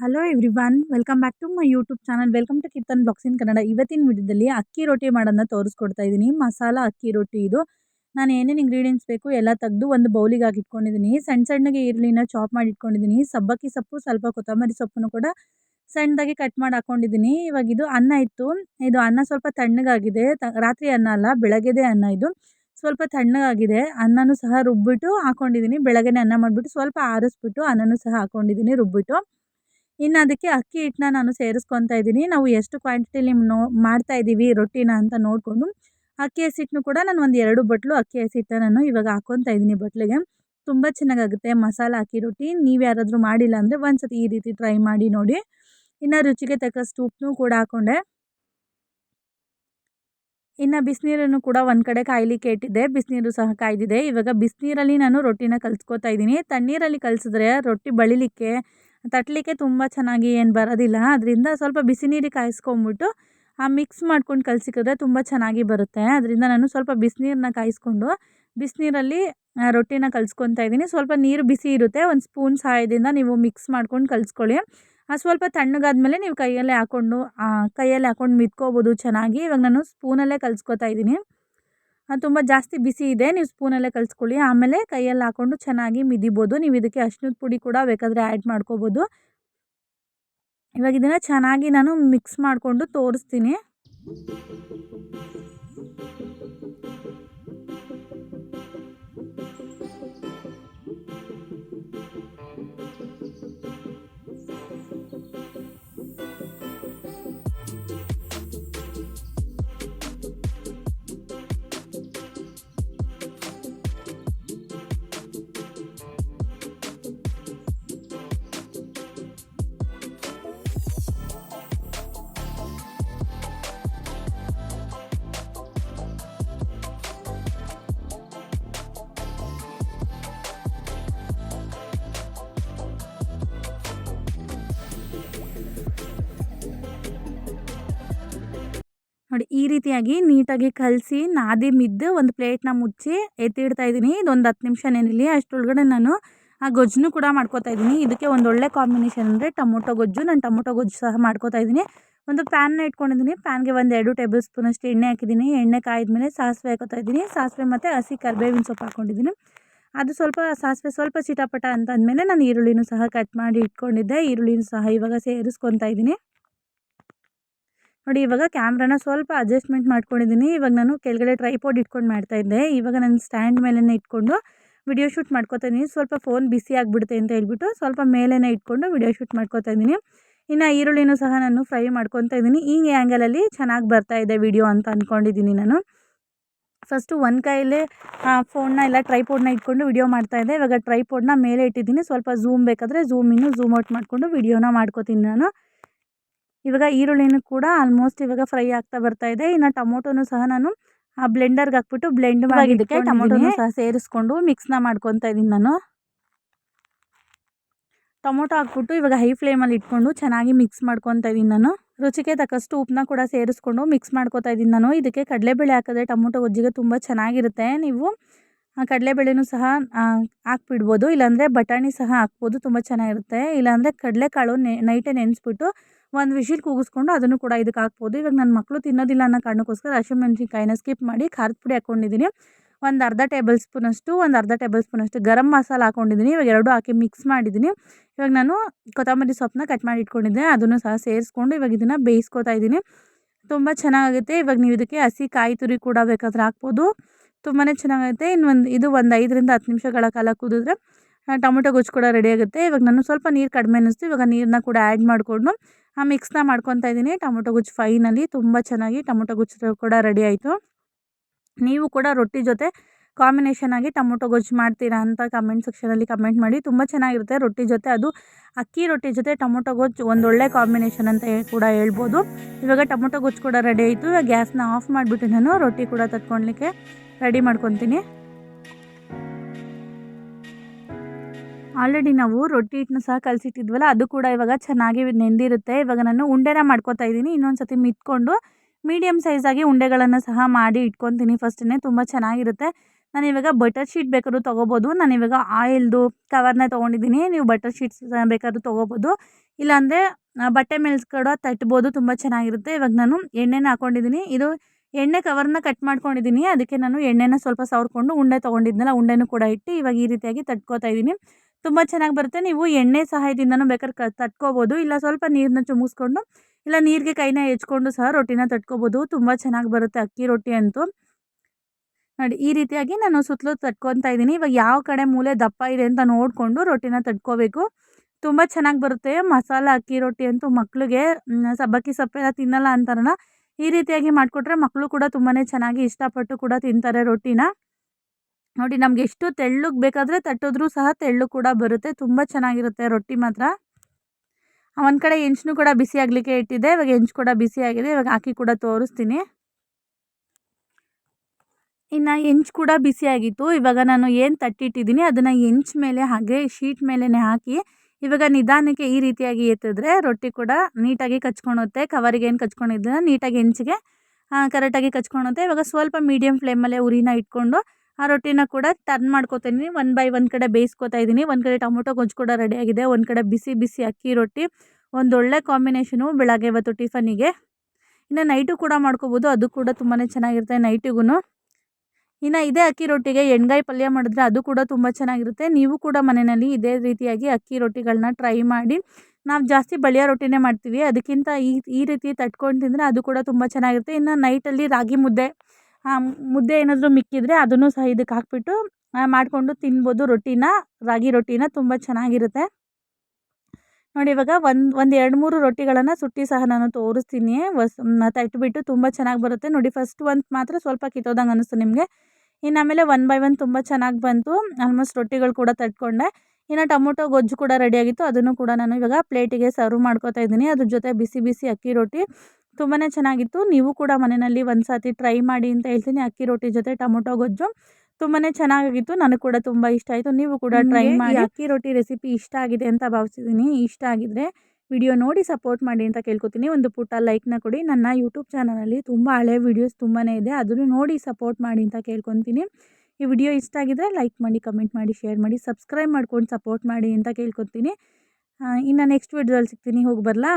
Hello everyone welcome back to my YouTube channel welcome to kitchen blogs in Kannada ಇವತ್ತಿನ ವಿಡಿಯೋದಲ್ಲಿ ಅಕ್ಕಿ ರೊಟ್ಟಿ ಮಾಡೋದನ್ನ ತೋರಿಸ್ಕೊಡ್ತಾ ಇದ್ದೀನಿ ಮಸಾಲ ಅಕ್ಕಿ ರೊಟ್ಟಿ ಇದು ನಾನು ಏನೇನು ಇಂಗ್ರೀಡಿಯೆಂಟ್ಸ್ ಬೇಕು ಎಲ್ಲ ತೆಗೆದು ಒಂದು ಬೌಲಿಗೆ ಹಾಕಿ ಇಟ್ಕೊಂಡಿದ್ದೀನಿ ಸಣ್ಣ ಸಣ್ಣಗೆ ಈರುಳ್ಳಿನ ಚಾಪ್ ಮಾಡಿ ಇಟ್ಕೊಂಡಿದ್ದೀನಿ ಸಬ್ಬಕ್ಕಿ ಸೊಪ್ಪು, ಸ್ವಲ್ಪ ಕೊತ್ತಂಬರಿ ಸೊಪ್ಪನ್ನು ಕೂಡ ಸಣ್ಣದಾಗಿ ಕಟ್ ಮಾಡಿ ಹಾಕೊಂಡಿದ್ದೀನಿ ಇವಾಗ ಇದು ಅನ್ನ ಇತ್ತು. ಇದು ಅನ್ನ ಸ್ವಲ್ಪ ತಣ್ಣಗಾಗಿದೆ. ರಾತ್ರಿ ಅನ್ನ ಅಲ್ಲ, ಬೆಳಗ್ಗೆದೇ ಅನ್ನ ಇದು. ಸ್ವಲ್ಪ ತಣ್ಣಗಾಗಿದೆ. ಅನ್ನನೂ ಸಹ ರುಬ್ಬಿಟ್ಟು ಹಾಕೊಂಡಿದ್ದೀನಿ ಬೆಳಗ್ಗೆನೇ ಅನ್ನ ಮಾಡಿಬಿಟ್ಟು ಸ್ವಲ್ಪ ಆರಿಸ್ಬಿಟ್ಟು ಅನ್ನನೂ ಸಹ ಹಾಕೊಂಡಿದ್ದೀನಿ ರುಬ್ಬಿಟ್ಟು. ಇನ್ನು ಅದಕ್ಕೆ ಅಕ್ಕಿ ಹಿಟ್ಟನ್ನ ನಾನು ಸೇರಿಸ್ಕೊತಾ ಇದ್ದೀನಿ. ನಾವು ಎಷ್ಟು ಕ್ವಾಂಟಿಟಿಲಿ ನೋ, ಮಾಡ್ತಾ ಇದ್ದೀವಿ ರೊಟ್ಟಿನ ಅಂತ ನೋಡಿಕೊಂಡು ಅಕ್ಕಿ ಹಸಿಟ್ಟನ್ನು ಕೂಡ ನಾನು ಒಂದು ಎರಡು ಬಟ್ಲು ಅಕ್ಕಿ ಹಸಿಟ್ಟನ್ನ ನಾನು ಇವಾಗ ಹಾಕ್ಕೊತಾ ಇದ್ದೀನಿ ಬಟ್ಲಿಗೆ. ತುಂಬ ಚೆನ್ನಾಗಾಗುತ್ತೆ ಮಸಾಲ ಅಕ್ಕಿ ರೊಟ್ಟಿ. ನೀವು ಯಾರಾದರೂ ಮಾಡಿಲ್ಲ ಅಂದರೆ ಒಂದ್ಸತಿ ಈ ರೀತಿ ಟ್ರೈ ಮಾಡಿ ನೋಡಿ. ಇನ್ನು ರುಚಿಗೆ ತಕ್ಕಷ್ಟು ಉಪ್ಪನ್ನು ಕೂಡ ಹಾಕ್ಕೊಂಡೆ ಇನ್ನು ಬಿಸಿನೀರನ್ನು ಕೂಡ ಒಂದು ಕಡೆ ಕಾಯ್ಲಿಕ್ಕೆ ಇಟ್ಟಿದ್ದೆ. ಬಿಸಿನೀರು ಸಹ ಕಾಯ್ದಿದೆ ಇವಾಗ ಬಿಸಿನೀರಲ್ಲಿ ನಾನು ರೊಟ್ಟಿನ ಕಲ್ಸ್ಕೊತಾ ಇದ್ದೀನಿ. ತಣ್ಣೀರಲ್ಲಿ ಕಲಿಸಿದ್ರೆ ರೊಟ್ಟಿ ಬಳಿಲಿಕ್ಕೆ ತಟ್ಟಲಿಕ್ಕೆ ತುಂಬ ಚೆನ್ನಾಗಿ ಏನು ಬರೋದಿಲ್ಲ. ಅದರಿಂದ ಸ್ವಲ್ಪ ಬಿಸಿ ನೀರಿಗೆ ಕಾಯಿಸ್ಕೊಂಬಿಟ್ಟು, ಆ ಮಿಕ್ಸ್ ಮಾಡ್ಕೊಂಡು ಕಲಸಿಕಿದ್ರೆ ತುಂಬ ಚೆನ್ನಾಗಿ ಬರುತ್ತೆ. ಅದರಿಂದ ನಾನು ಸ್ವಲ್ಪ ಬಿಸಿನೀರನ್ನ ಕಾಯಿಸ್ಕೊಂಡು ಬಿಸಿನೀರಲ್ಲಿ ರೊಟ್ಟಿನ ಕಲ್ಸ್ಕೊತಾ ಇದ್ದೀನಿ. ಸ್ವಲ್ಪ ನೀರು ಬಿಸಿ ಇರುತ್ತೆ. ಒಂದು ಸ್ಪೂನ್ ಸಹಾಯದಿಂದ ನೀವು ಮಿಕ್ಸ್ ಮಾಡ್ಕೊಂಡು ಕಲಿಸ್ಕೊಳ್ಳಿ. ಆ, ಸ್ವಲ್ಪ ತಣ್ಣಗಾದ್ಮೇಲೆ ನೀವು ಕೈಯಲ್ಲೇ ಹಾಕ್ಕೊಂಡು ಕೈಯಲ್ಲೇ ಹಾಕ್ಕೊಂಡು ಮಿದ್ಕೋಬೋದು ಚೆನ್ನಾಗಿ. ಇವಾಗ ನಾನು ಸ್ಪೂನಲ್ಲೇ ಕಲಿಸ್ಕೊತಾ ಇದ್ದೀನಿ. ತುಂಬ ಜಾಸ್ತಿ ಬಿಸಿ ಇದೆ. ನೀವು ಸ್ಪೂನಲ್ಲೇ ಕಲಿಸ್ಕೊಳ್ಳಿ. ಆಮೇಲೆ ಕೈಯಲ್ಲಿ ಹಾಕ್ಕೊಂಡು ಚೆನ್ನಾಗಿ ಮಿದಿಬೋದು. ನೀವು ಇದಕ್ಕೆ ಅಶ್ನದ ಪುಡಿ ಕೂಡ ಬೇಕಾದರೆ ಆ್ಯಡ್ ಮಾಡ್ಕೋಬೋದು. ಇವಾಗ ಇದನ್ನು ಚೆನ್ನಾಗಿ ನಾನು ಮಿಕ್ಸ್ ಮಾಡಿಕೊಂಡು ತೋರಿಸ್ತೀನಿ. ನೋಡಿ, ಈ ರೀತಿಯಾಗಿ ನೀಟಾಗಿ ಕಲಸಿ ನಾದಿ ಮಿದ್ದು ಒಂದು ಪ್ಲೇಟ್ನ ಮುಚ್ಚಿ ಎತ್ತಿಡ್ತಾ ಇದ್ದೀನಿ. ಇದೊಂದು ಹತ್ತು ನಿಮಿಷ ನೆನಿಲಿ ಅಷ್ಟೊಳಗಡೆ ನಾನು ಆ ಗೊಜ್ಜನ್ನು ಕೂಡ ಮಾಡ್ಕೋತಾ ಇದ್ದೀನಿ. ಇದಕ್ಕೆ ಒಂದು ಒಳ್ಳೆ ಕಾಂಬಿನೇಷನ್ ಅಂದರೆ ಟೊಮೊಟೊ ಗೊಜ್ಜು. ನಾನು ಟೊಮೊಟೊ ಗೊಜ್ಜು ಸಹ ಮಾಡ್ಕೋತಾ ಇದ್ದೀನಿ. ಒಂದು ಪ್ಯಾನ್ನ ಇಟ್ಕೊಂಡಿದ್ದೀನಿ. ಪ್ಯಾನ್ಗೆ ಒಂದು ಎರಡು ಟೇಬಲ್ ಸ್ಪೂನಷ್ಟು ಎಣ್ಣೆ ಹಾಕಿದ್ದೀನಿ. ಎಣ್ಣೆ ಕಾಯಿದ್ಮೇಲೆ ಸಾಸಿವೆ ಹಾಕೋತಾ ಇದ್ದೀನಿ. ಸಾಸಿವೆ ಮತ್ತು ಹಸಿ ಕರಿಬೇವಿನ ಸೊಪ್ಪು ಹಾಕ್ಕೊಂಡಿದ್ದೀನಿ ಅದು ಸ್ವಲ್ಪ ಸಾಸಿವೆ ಸ್ವಲ್ಪ ಚಿಟಪಟ ಅಂತ ಅಂದಮೇಲೆ ನಾನು ಈರುಳ್ಳಿನೂ ಸಹ ಕಟ್ ಮಾಡಿ ಇಟ್ಕೊಂಡಿದ್ದೆ. ಈರುಳ್ಳಿನೂ ಸಹ ಇವಾಗ ಸೇರಿಸ್ಕೊತಾ ಇದ್ದೀನಿ. ನೋಡಿ, ಇವಾಗ ಕ್ಯಾಮ್ರಾನ ಸ್ವಲ್ಪ ಅಡ್ಜಸ್ಟ್ಮೆಂಟ್ ಮಾಡ್ಕೊಂಡಿದ್ದೀನಿ. ಇವಾಗ ನಾನು ಕೆಳಗಡೆ ಟ್ರೈಪೋಡ್ ಇಟ್ಕೊಂಡು ಮಾಡ್ತಾ ಇದ್ದೆ. ಇವಾಗ ನಾನು ಸ್ಟ್ಯಾಂಡ್ ಮೇಲೇ ಇಟ್ಕೊಂಡು ವಿಡಿಯೋ ಶೂಟ್ ಮಾಡ್ಕೋತಾ ಇದ್ದೀನಿ. ಸ್ವಲ್ಪ ಫೋನ್ ಬಿಸಿ ಆಗಿಬಿಡುತ್ತೆ ಅಂತ ಹೇಳ್ಬಿಟ್ಟು ಸ್ವಲ್ಪ ಮೇಲೇ ಇಟ್ಕೊಂಡು ವಿಡಿಯೋ ಶೂಟ್ ಮಾಡ್ಕೋತಾ ಇದ್ದೀನಿ. ಇನ್ನು ಈರುಳ್ಳಿನೂ ಸಹ ನಾನು ಫ್ರೈ ಮಾಡ್ಕೊತಾ ಇದ್ದೀನಿ. ಈ ಆ್ಯಂಗಲಲ್ಲಿ ಚೆನ್ನಾಗಿ ಬರ್ತಾ ಇದೆ ವಿಡಿಯೋ ಅಂತ ಅಂದ್ಕೊಂಡಿದ್ದೀನಿ ನಾನು. ಫಸ್ಟು ಒಂದು ಕೈಯಲ್ಲೇ ಫೋನ್ನ ಎಲ್ಲ ಟ್ರೈಪೋಡ್ನ ಇಟ್ಕೊಂಡು ವಿಡಿಯೋ ಮಾಡ್ತಾಯಿದ್ದೆ ಇವಾಗ ಟ್ರೈಪೋಡ್ನ ಮೇಲೆ ಇಟ್ಟಿದ್ದೀನಿ. ಸ್ವಲ್ಪ ಝೂಮ್ ಬೇಕಾದರೆ ಝೂಮ್ ಇನ್ನು ಝೂಮ್ ಔಟ್ ಮಾಡಿಕೊಂಡು ವಿಡಿಯೋನ ಮಾಡ್ಕೋತೀನಿ ನಾನು. ಇವಾಗ ಈರುಳ್ಳಿನೂ ಕೂಡ ಆಲ್ಮೋಸ್ಟ್ ಇವಾಗ ಫ್ರೈ ಆಗ್ತಾ ಬರ್ತಾ ಇದೆ. ಇನ್ನು ಟೊಮೊಟೊನೂ ಸಹ ನಾನು ಆ ಬ್ಲೆಂಡರ್ಗೆ ಹಾಕ್ಬಿಟ್ಟು ಬ್ಲೆಂಡ್ ಮಾಡಿದ್ದಕ್ಕೆ ಟೊಮೊಟೊನು ಸಹ ಸೇರಿಸ್ಕೊಂಡು ಮಿಕ್ಸ್ನ ಮಾಡ್ಕೊತಾ ಇದ್ದೀನಿ ನಾನು. ಟೊಮೊಟೊ ಹಾಕ್ಬಿಟ್ಟು ಇವಾಗ ಹೈ ಫ್ಲೇಮಲ್ಲಿ ಇಟ್ಕೊಂಡು ಚೆನ್ನಾಗಿ ಮಿಕ್ಸ್ ಮಾಡ್ಕೊತಾ ಇದ್ದೀನಿ ನಾನು. ರುಚಿಗೆ ತಕ್ಕಷ್ಟು ಉಪ್ಪನ್ನ ಕೂಡ ಸೇರಿಸ್ಕೊಂಡು ಮಿಕ್ಸ್ ಮಾಡ್ಕೊತಾ ಇದ್ದೀನಿ ನಾನು. ಇದಕ್ಕೆ ಕಡಲೆಬೇಳೆ ಹಾಕಿದ್ರೆ ಟೊಮೊಟೊ ಗೊಜ್ಜಿಗೆ ತುಂಬ ಚೆನ್ನಾಗಿರುತ್ತೆ. ನೀವು ಕಡಲೆಬೇಳೆನೂ ಸಹ ಹಾಕ್ಬಿಡ್ಬೋದು. ಇಲ್ಲಾಂದರೆ ಬಟಾಣಿ ಸಹ ಹಾಕ್ಬೋದು ತುಂಬ ಚೆನ್ನಾಗಿರುತ್ತೆ. ಇಲ್ಲಾಂದರೆ ಕಡಲೆಕಾಳು ನೆ ನೈಟೇ ನೆನೆಸ್ಬಿಟ್ಟು ಒಂದು ವಿಷಿಲ್ ಕೂಗಿಸ್ಕೊಂಡು ಅದನ್ನು ಕೂಡ ಇದಕ್ಕೆ ಹಾಕ್ಬೋದು. ಇವಾಗ ನನ್ನ ಮಕ್ಕಳು ತಿನ್ನೋದಿಲ್ಲ ಅನ್ನೋ ಕಾರಣಕ್ಕೋಸ್ಕರ ಹಸಿಮೆಣ್ಸಿನ್ಕಾಯಿನ ಸ್ಕಿಪ್ ಮಾಡಿ ಖಾರದ ಪುಡಿ ಹಾಕ್ಕೊಂಡಿದ್ದೀನಿ ಒಂದು ಅರ್ಧ ಟೇಬಲ್ ಸ್ಪೂನ್ ಅಷ್ಟು, ಒಂದು ಅರ್ಧ ಟೇಬಲ್ ಸ್ಪೂನ್ ಅಷ್ಟು ಗರಂ ಮಸಾಲ ಹಾಕ್ಕೊಂಡಿದ್ದೀನಿ ಇವಾಗ ಎರಡು ಹಾಕಿ ಮಿಕ್ಸ್ ಮಾಡಿದ್ದೀನಿ. ಇವಾಗ ನಾನು ಕೊತ್ತಂಬರಿ ಸೊಪ್ಪನ್ನ ಕಟ್ ಮಾಡಿ ಇಟ್ಕೊಂಡಿದ್ದೆ. ಅದನ್ನು ಸಹ ಸೇರಿಸ್ಕೊಂಡು ಇವಾಗ ಇದನ್ನು ಬೇಯಿಸ್ಕೊತಾ ಇದ್ದೀನಿ. ತುಂಬ ಚೆನ್ನಾಗುತ್ತೆ ಇವಾಗ ನೀವು ಇದಕ್ಕೆ ಹಸಿ ಕಾಯಿ ತುರಿ ಕೂಡ ಬೇಕಾದ್ರೆ ಹಾಕ್ಬೋದು. ತುಂಬಾ ಚೆನ್ನಾಗುತ್ತೆ ಇನ್ನೊಂದು ಇದು ಒಂದು ಐದರಿಂದ ಹತ್ತು ನಿಮಿಷಗಳ ಕಾಲ ಕುದಿದ್ರೆ ಟೊಮೊಟೊ ಗೊಜ್ಜು ಕೂಡ ರೆಡಿ ಆಗುತ್ತೆ. ಇವಾಗ ನಾನು ಸ್ವಲ್ಪ ನೀರು ಕಡಿಮೆ ಅನ್ನಿಸ್ತು. ಇವಾಗ ನೀರನ್ನ ಕೂಡ ಆ್ಯಡ್ ಮಾಡಿಕೊಂಡು, ಆ ಮಿಕ್ಸ್ನ ಮಾಡ್ಕೊತಾ ಇದ್ದೀನಿ. ಟೊಮೊಟೊ ಗೊಜ್ಜು ಫೈನಲ್ಲಿ ತುಂಬ ಚೆನ್ನಾಗಿ ಟೊಮೊಟೊ ಗೊಜ್ಜು ಕೂಡ ರೆಡಿ ಆಯಿತು. ನೀವು ಕೂಡ ರೊಟ್ಟಿ ಜೊತೆ ಕಾಂಬಿನೇಷನ್ ಆಗಿ ಟೊಮೊಟೊ ಗೊಜ್ಜು ಮಾಡ್ತೀರಾ ಅಂತ ಕಮೆಂಟ್ ಸೆಕ್ಷನಲ್ಲಿ ಕಮೆಂಟ್ ಮಾಡಿ. ತುಂಬ ಚೆನ್ನಾಗಿರುತ್ತೆ ರೊಟ್ಟಿ ಜೊತೆ. ಅದು ಅಕ್ಕಿ ರೊಟ್ಟಿ ಜೊತೆ ಟೊಮೊಟೊ ಗೊಜ್ಜು ಒಂದೊಳ್ಳೆ ಕಾಂಬಿನೇಷನ್ ಅಂತ ಕೂಡ ಹೇಳ್ಬೋದು. ಇವಾಗ ಟೊಮೊಟೊ ಗೊಜ್ಜು ಕೂಡ ರೆಡಿ ಆಯಿತು. ಗ್ಯಾಸ್ನ ಆಫ್ ಮಾಡಿಬಿಟ್ಟು ನಾನು ರೊಟ್ಟಿ ಕೂಡ ತಟ್ಕೊಳ್ಲಿಕ್ಕೆ ರೆಡಿ ಮಾಡ್ಕೊತೀನಿ. ಆಲ್ರೆಡಿ ನಾವು ರೊಟ್ಟಿ ಹಿಟ್ಟನ್ನ ಸಹ ಕಲಸಿಟ್ಟಿದ್ವಲ್ಲ, ಅದು ಕೂಡ ಇವಾಗ ಚೆನ್ನಾಗಿ ನೆಂದಿರುತ್ತೆ. ಇವಾಗ ನಾನು ಉಂಡೆನ ಮಾಡ್ಕೊತಾ ಇದ್ದೀನಿ. ಇನ್ನೊಂದು ಸತಿ ಮಿತ್ಕೊಂಡು ಮೀಡಿಯಮ್ ಸೈಜಾಗಿ ಉಂಡೆಗಳನ್ನು ಸಹ ಮಾಡಿ ಇಟ್ಕೊತೀನಿ. ಫಸ್ಟೇ ತುಂಬ ಚೆನ್ನಾಗಿರುತ್ತೆ. ನಾನು ಇವಾಗ ಬಟರ್ ಶೀಟ್ ಬೇಕಾದ್ರೂ ತೊಗೋಬೋದು. ನಾನು ಇವಾಗ ಆಯಿಲ್ದು ಕವರ್ನ ತೊಗೊಂಡಿದ್ದೀನಿ. ನೀವು ಬಟರ್ ಶೀಟ್ಸ್ ಬೇಕಾದ್ರೂ ತೊಗೋಬೋದು. ಇಲ್ಲಾಂದರೆ ಬಟ್ಟೆ ಮೇಲೆ ಕೂಡ ತಟ್ಬೋದು. ತುಂಬ ಚೆನ್ನಾಗಿರುತ್ತೆ. ಇವಾಗ ನಾನು ಎಣ್ಣೆನ ಹಾಕೊಂಡಿದ್ದೀನಿ. ಇದು ಎಣ್ಣೆ ಕವರ್ನ ಕಟ್ ಮಾಡ್ಕೊಂಡಿದ್ದೀನಿ. ಅದಕ್ಕೆ ನಾನು ಎಣ್ಣೆನ ಸ್ವಲ್ಪ ಸವರ್ಕೊಂಡು ಉಂಡೆ ತೊಗೊಂಡಿದ್ನಲ್ಲ, ಉಂಡೆನೂ ಕೂಡ ಇಟ್ಟು ಇವಾಗ ಈ ರೀತಿಯಾಗಿ ತಟ್ಕೋತಾ ಇದ್ದೀನಿ. ತುಂಬ ಚೆನ್ನಾಗಿ ಬರುತ್ತೆ. ನೀವು ಎಣ್ಣೆ ಸಹಾಯದಿಂದನೂ ಬೇಕಾದ್ರೆ ಕ ತಟ್ಕೋಬೋದು. ಇಲ್ಲ ಸ್ವಲ್ಪ ನೀರನ್ನ ಚುಮುಕ್ಸ್ಕೊಂಡು ಇಲ್ಲ ನೀರಿಗೆ ಕೈನ ಹೆಚ್ಕೊಂಡು ಸಹ ರೊಟ್ಟಿನ ತಟ್ಕೋಬೋದು. ತುಂಬ ಚೆನ್ನಾಗಿ ಬರುತ್ತೆ ಅಕ್ಕಿ ರೊಟ್ಟಿ ಅಂತೂ. ನೋಡಿ, ಈ ರೀತಿಯಾಗಿ ನಾನು ಸುತ್ತಲೂ ತಟ್ಕೊತಾ ಇದ್ದೀನಿ. ಇವಾಗ ಯಾವ ಕಡೆ ಮೂಲೆ ದಪ್ಪ ಇದೆ ಅಂತ ನೋಡಿಕೊಂಡು ರೊಟ್ಟಿನ ತಟ್ಕೋಬೇಕು. ತುಂಬ ಚೆನ್ನಾಗಿ ಬರುತ್ತೆ. ಮಸಾಲ, ಅಕ್ಕಿ ರೊಟ್ಟಿ ಅಂತೂ ಮಕ್ಳಿಗೆ ಸಬ್ಬಕ್ಕಿ ಸೊಪ್ಪೆಲ್ಲ ತಿನ್ನಲ್ಲ ಅಂತಾರಲ್ಲ, ಈ ರೀತಿಯಾಗಿ ಮಾಡಿಕೊಟ್ರೆ ಮಕ್ಕಳು ಕೂಡ ತುಂಬಾ ಚೆನ್ನಾಗಿ ಇಷ್ಟಪಟ್ಟು ಕೂಡ ತಿಂತಾರೆ ರೊಟ್ಟಿನ. ನೋಡಿ ನಮಗೆ ಎಷ್ಟು ತೆಳ್ಳಗೆ ಬೇಕಾದರೆ ತಟ್ಟಿದ್ರೂ ಸಹ ತೆಳ್ಳು ಕೂಡ ಬರುತ್ತೆ. ತುಂಬ ಚೆನ್ನಾಗಿರುತ್ತೆ ರೊಟ್ಟಿ ಮಾತ್ರ. ಒಂದು ಕಡೆ ಹೆಂಚು ಕೂಡ ಬಿಸಿ ಆಗಲಿಕ್ಕೆ ಇಟ್ಟಿದ್ದೆ. ಇವಾಗ ಹೆಂಚು ಕೂಡ ಬಿಸಿ ಆಗಿದೆ. ಇವಾಗ ಹಾಕಿ ಕೂಡ ತೋರಿಸ್ತೀನಿ. ಇನ್ನು ಹೆಂಚು ಕೂಡ ಬಿಸಿ ಆಗಿತ್ತು. ಇವಾಗ ನಾನು ಏನು ತಟ್ಟಿಟ್ಟಿದ್ದೀನಿ, ಅದನ್ನು ಹೆಂಚು ಮೇಲೆ ಹಾಗೆ ಶೀಟ್ ಮೇಲೇ ಹಾಕಿ, ಇವಾಗ ನಿಧಾನಕ್ಕೆ ಈ ರೀತಿಯಾಗಿ ಎತ್ತಿದ್ರೆ ರೊಟ್ಟಿ ಕೂಡ ನೀಟಾಗಿ ಕಚ್ಕೊಳುತ್ತೆ ಕವರಿಗೆ ಏನು ಕಚ್ಕೊಂಡಿದ್ದೀನ ನೀಟಾಗಿ ಹೆಂಚಿಗೆ ಕರೆಕ್ಟಾಗಿ ಕಚ್ಕೊಳುತ್ತೆ ಇವಾಗ ಸ್ವಲ್ಪ ಮೀಡಿಯಮ್ ಫ್ಲೇಮಲ್ಲೇ ಉರಿನ ಇಟ್ಕೊಂಡು ಆ ರೊಟ್ಟಿನ ಕೂಡ ಟರ್ನ್ ಮಾಡ್ಕೊತೀನಿ. ಒನ್ ಬೈ ಒಂದು ಕಡೆ ಬೇಯಿಸ್ಕೊತಾ ಇದ್ದೀನಿ. ಒಂದು ಕಡೆ ಟೊಮೊಟೊ ಗೊಜ್ಜು ಕೂಡ ರೆಡಿಯಾಗಿದೆ ಒಂದು ಕಡೆ ಬಿಸಿ ಬಿಸಿ ಅಕ್ಕಿ ರೊಟ್ಟಿ. ಒಂದೊಳ್ಳೆ ಕಾಂಬಿನೇಷನು ಬೆಳಗ್ಗೆ ಇವತ್ತು ಟಿಫನಿಗೆ ಇನ್ನು ನೈಟು ಕೂಡ ಮಾಡ್ಕೋಬೋದು. ಅದು ಕೂಡ ತುಂಬಾ ಚೆನ್ನಾಗಿರುತ್ತೆ ನೈಟಿಗೂ ಇನ್ನು ಇದೇ ಅಕ್ಕಿ ರೊಟ್ಟಿಗೆ ಎಣ್ಗಾಯಿ ಪಲ್ಯ ಮಾಡಿದ್ರೆ ಅದು ಕೂಡ ತುಂಬ ಚೆನ್ನಾಗಿರುತ್ತೆ. ನೀವು ಕೂಡ ಮನೆಯಲ್ಲಿ ಇದೇ ರೀತಿಯಾಗಿ ಅಕ್ಕಿ ರೊಟ್ಟಿಗಳನ್ನ ಟ್ರೈ ಮಾಡಿ. ನಾವು ಜಾಸ್ತಿ ಬಳಿಯ ರೊಟ್ಟಿನೇ ಮಾಡ್ತೀವಿ. ಅದಕ್ಕಿಂತ ಈ ಈ ರೀತಿ ತಟ್ಕೊಂಡು ತಿಂದರೆ ಅದು ಕೂಡ ತುಂಬ ಚೆನ್ನಾಗಿರುತ್ತೆ. ಇನ್ನು ನೈಟಲ್ಲಿ ರಾಗಿ ಮುದ್ದೆ. ಮುದ್ದೆ ಏನಾದರೂ ಮಿಕ್ಕಿದರೆ ಅದನ್ನು ಸಹ ಇದಕ್ಕೆ ಹಾಕಿಬಿಟ್ಟು ಮಾಡಿಕೊಂಡು ತಿನ್ಬೋದು ರೊಟ್ಟಿನ, ರಾಗಿ ರೊಟ್ಟಿನ ತುಂಬ ಚೆನ್ನಾಗಿರುತ್ತೆ. ನೋಡಿ ಇವಾಗ ಒಂದು ಒಂದು ಎರಡು ಮೂರು ರೊಟ್ಟಿಗಳನ್ನು ಸುಟ್ಟಿ ಸಹ ನಾನು ತೋರಿಸ್ತೀನಿ. ವಸ್ ತಟ್ಬಿಟ್ಟು ತುಂಬ ಚೆನ್ನಾಗಿ ಬರುತ್ತೆ. ನೋಡಿ ಫಸ್ಟ್ ಒಂದು ಮಾತ್ರ ಸ್ವಲ್ಪ ಕಿತ್ತೋದಂಗೆ ಅನ್ನಿಸ್ತು ನಿಮಗೆ. ಇನ್ನು ಆಮೇಲೆ ಒನ್ ಬೈ ಒನ್ ತುಂಬ ಚೆನ್ನಾಗಿ ಬಂತು. ಆಲ್ಮೋಸ್ಟ್ ರೊಟ್ಟಿಗಳು ಕೂಡ ತಟ್ಕೊಂಡೆ. ಇನ್ನು ಟೊಮೊಟೊ, ಗೊಜ್ಜು ಕೂಡ ರೆಡಿಯಾಗಿತ್ತು ಅದನ್ನು ಕೂಡ ನಾನು ಇವಾಗ ಪ್ಲೇಟಿಗೆ ಸರ್ವ್ ಮಾಡ್ಕೋತಾ ಇದ್ದೀನಿ. ಅದ್ರ ಜೊತೆ ಬಿಸಿ ಬಿಸಿ ಅಕ್ಕಿ ರೊಟ್ಟಿ. ತುಂಬಾ ಚೆನ್ನಾಗಿತ್ತು. ನೀವು ಕೂಡ ಮನೆಯಲ್ಲಿ ಒಂದು ಸರ್ತಿ ಟ್ರೈ ಮಾಡಿ ಅಂತ ಹೇಳ್ತೀನಿ. ಅಕ್ಕಿ ರೊಟ್ಟಿ ಜೊತೆ ಟೊಮೊಟೊ ಗೊಜ್ಜು ತುಂಬಾ ಚೆನ್ನಾಗಿತ್ತು. ನನಗೆ ಕೂಡ ತುಂಬ ಇಷ್ಟ ಆಯಿತು. ನೀವು ಕೂಡ ಟ್ರೈ ಮಾಡಿ. ಅಕ್ಕಿ ರೊಟ್ಟಿ ರೆಸಿಪಿ ಇಷ್ಟ ಆಗಿದೆ ಅಂತ ಭಾವಿಸಿದ್ದೀನಿ ಇಷ್ಟ ಆಗಿದ್ರೆ ವಿಡಿಯೋ ನೋಡಿ ಸಪೋರ್ಟ್ ಮಾಡಿ ಅಂತ ಕೇಳ್ಕೊತೀನಿ. ಒಂದು ಪುಟ್ಟ ಲೈಕ್ನ ಕೊಡಿ. ನನ್ನ ಯೂಟ್ಯೂಬ್ ಚಾನಲಲ್ಲಿ ತುಂಬ ಹಳೆ ವೀಡಿಯೋಸ್ ತುಂಬಾ ಇದೆ. ಅದನ್ನು ನೋಡಿ ಸಪೋರ್ಟ್ ಮಾಡಿ ಅಂತ ಕೇಳ್ಕೊತೀನಿ. ಈ ವಿಡಿಯೋ ಇಷ್ಟ ಆಗಿದ್ರೆ ಲೈಕ್ ಮಾಡಿ ಕಮೆಂಟ್ ಮಾಡಿ ಶೇರ್ ಮಾಡಿ ಸಬ್ಸ್ಕ್ರೈಬ್ ಮಾಡ್ಕೊಂಡು ಸಪೋರ್ಟ್ ಮಾಡಿ ಅಂತ ಕೇಳ್ಕೊತೀನಿ. ಇನ್ನು ನೆಕ್ಸ್ಟ್ ವಿಡಿಯೋದಲ್ಲಿ ಸಿಗ್ತೀನಿ. ಹೋಗಿ ಬರಲಾ?